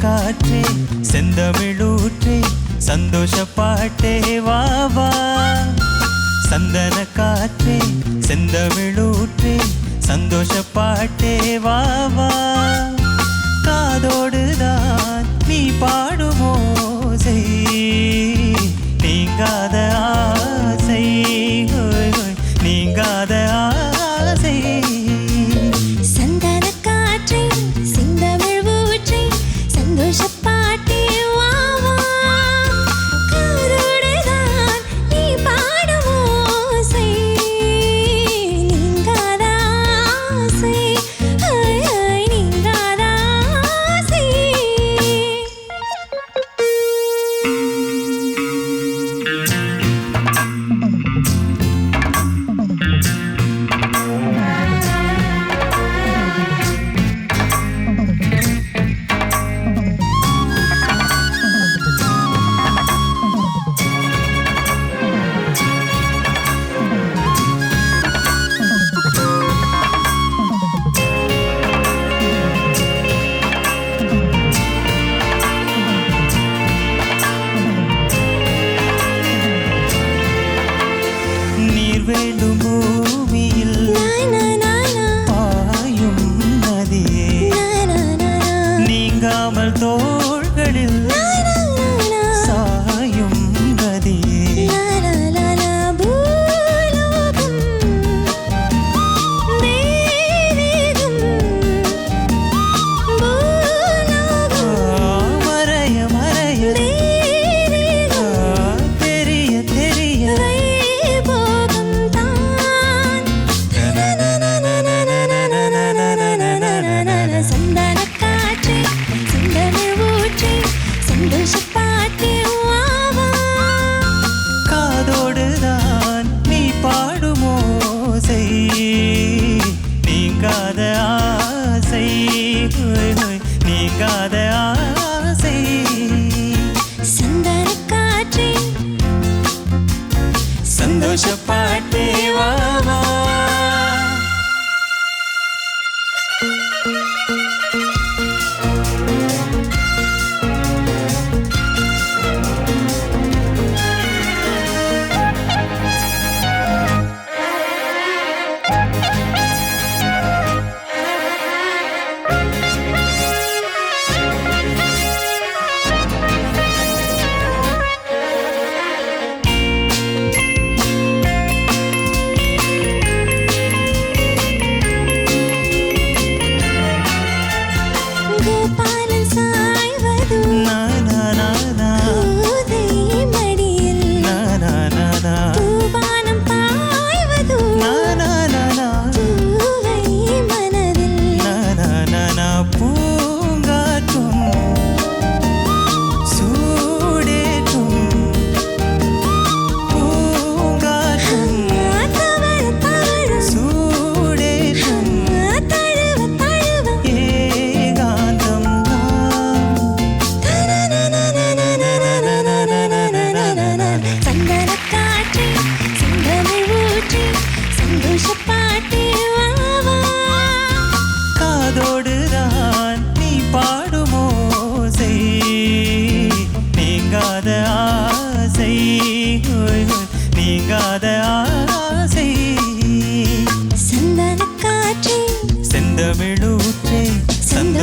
காற்றே செந்தமிழூற்றே சந்தோஷ பாட்டே வாவா சந்தன காற்றே செந்தமிழூற்றே சந்தோஷ பாட்டே வாவா காதோடுதான் நீ பாடும் 为路。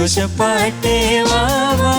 சந்தோஷ பாட்டே வாவா